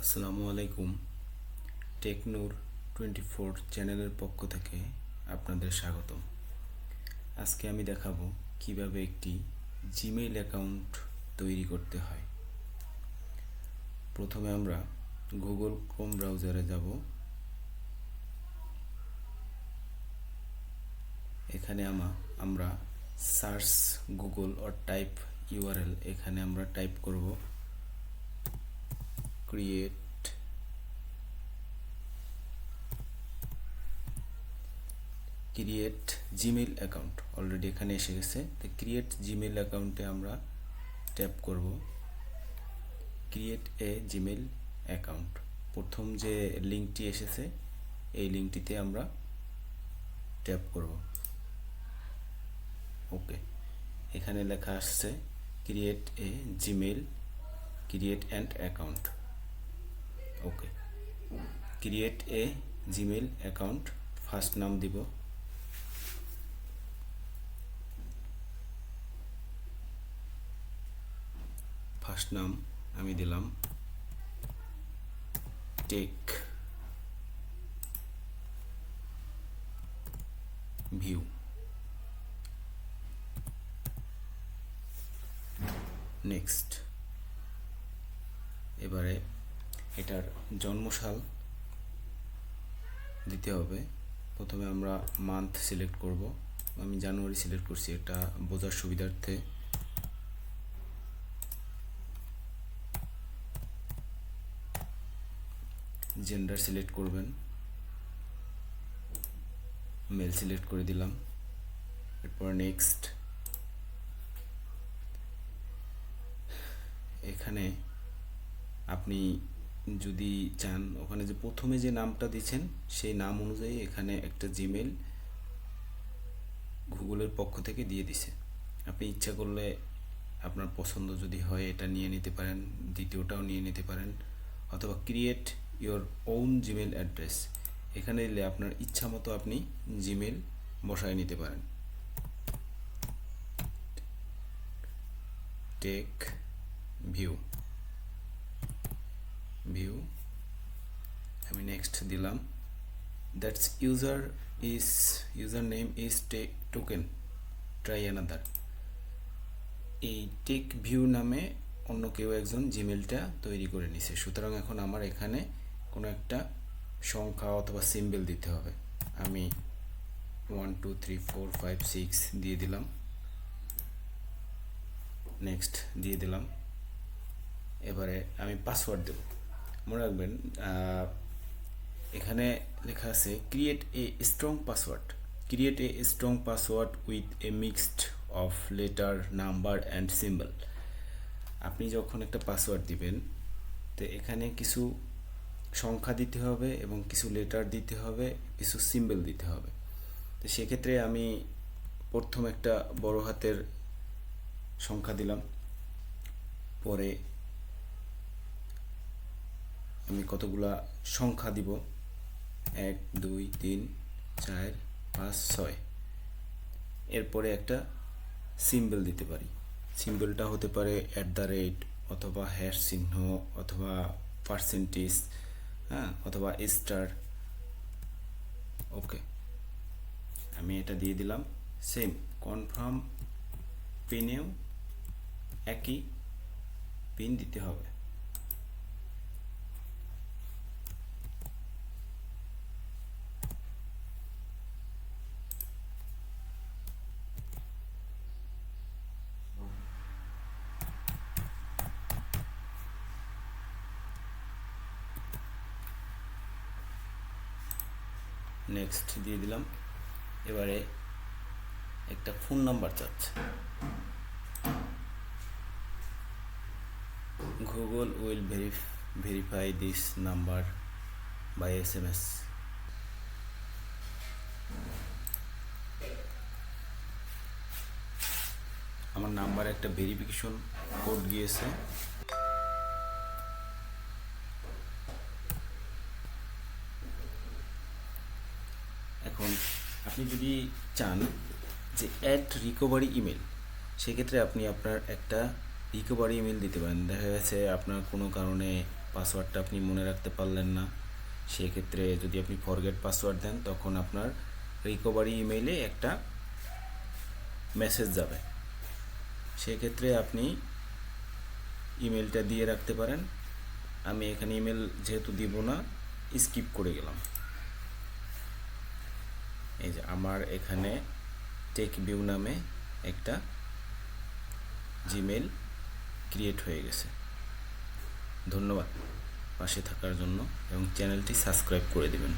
আসসালামু আলাইকুম। টেকনোর twenty four চ্যানেলের পক্ষ থেকে আপনাদের স্বাগতম। আজকে আমি দেখাবো কীভাবে একটি জিমেইল অ্যাকাউন্ট তৈরি করতে হয়। প্রথমে আমরা গুগল ক্রোম ব্রাউজারে যাব। এখানে আমা, আমরা search Google or type URL এখানে আমরা টাইপ করব। Create. Create Gmail account already এখানে এসে গেছে। তো ক্রিয়েট জিমেইল অ্যাকাউন্টে আমরা ট্যাপ করব। ক্রিয়েট এ জিমেইল অ্যাকাউন্ট প্রথম যে লিঙ্কটি এসেছে, এই লিঙ্কটিতে আমরা ট্যাপ করব। ওকে এখানে লেখা আসছে create a Gmail create and account okay create a Gmail account first নাম দিব. ফার্স্ট নাম আমি দিলাম। টেক ভিউ নেক্সট এবারে এটার জন্মসাল দিতে হবে। প্রথমে আমরা মান্থ সিলেক্ট করব। আমি জানুয়ারি সিলেক্ট করছি, এটা বোঝার সুবিধার্থে। জেন্ডার সিলেক্ট করবেন। মেল সিলেক্ট করে দিলাম। এরপর নেক্সট এখানে আপনি যদি চান, ওখানে যে প্রথমে যে নামটা দিচ্ছেন সেই নাম অনুযায়ী এখানে একটা জিমেল গুগলের পক্ষ থেকে দিয়ে দিছে। আপনি ইচ্ছা করলে আপনার পছন্দ যদি হয়, এটা নিয়ে নিতে পারেন, দ্বিতীয়টাও নিয়ে নিতে পারেন, অথবা create your own Gmail address এখানে দিলে আপনার ইচ্ছা মতো আপনি জিমেল বসায় নিতে পারেন। টেক ভিউ ভিউ আমি নেক্সট দিলাম that's user is user name is tech taken try another এই টেক ভিউ নামে অন্য কেউ একজন জিমেলটা তৈরি করে নিছে। সুতরাং এখন আমার এখানে কোনো একটা সংখ্যা অথবা সিম্বল দিতে হবে। আমি one two three four five six দিয়ে দিলাম। নেক্সট দিয়ে দিলাম। এবারে আমি পাসওয়ার্ড দেব। মনে রাখবেন এখানে লেখা আছে create a strong password create a strong password with a mixed of letter number and symbol আপনি যখন একটা পাসওয়ার্ড দিবেন, তো এখানে কিছু সংখ্যা দিতে হবে এবং কিছু লেটার দিতে হবে, কিছু সিম্বল দিতে হবে। তো সেক্ষেত্রে আমি প্রথম একটা বড় হাতের সংখ্যা দিলাম। পরে আমি কতগুলা সংখ্যা দিব? এক, দুই, তিন, চার, পাঁচ, ছয়। এরপরে একটা সিম্বল দিতে পারি। সিম্বলটা হতে পারে অ্যাট দ্য রেট অথবা হ্যাশ চিহ্ন অথবা পার্সেন্টেজ হ্যাঁ অথবা স্টার ওকে আমি এটা দিয়ে দিলাম। সেম কনফার্ম পিনেও একই পিন দিতে হবে। নেক্সট দিয়ে দিলাম। এবারে একটা ফোন নাম্বার চাচ্ছে। Google will verify this number by S M S আমার নাম্বারে একটা ভেরিফিকেশন কোড গিয়েছে। এখন আপনি যদি চান যে অ্যাড রিকভারি ইমেল সেক্ষেত্রে আপনি আপনার একটা রিকভারি ইমেল দিতে পারেন। দেখা গেছে আপনার কোনো কারণে পাসওয়ার্ডটা আপনি মনে রাখতে পারলেন না, সেক্ষেত্রে যদি আপনি ফরগেট পাসওয়ার্ড দেন, তখন আপনার রিকভারি ইমেইলে একটা মেসেজ যাবে। সেক্ষেত্রে আপনি ইমেলটা দিয়ে রাখতে পারেন। আমি এখানে ইমেল যেহেতু দিব না স্কিপ করে গেলাম। এই যে আমার এখানে টেক ভিউ নামে একটা জিমেল ক্রিয়েট হয়ে গেছে। ধন্যবাদ পাশে থাকার জন্য এবং চ্যানেলটি সাবস্ক্রাইব করে দেবেন।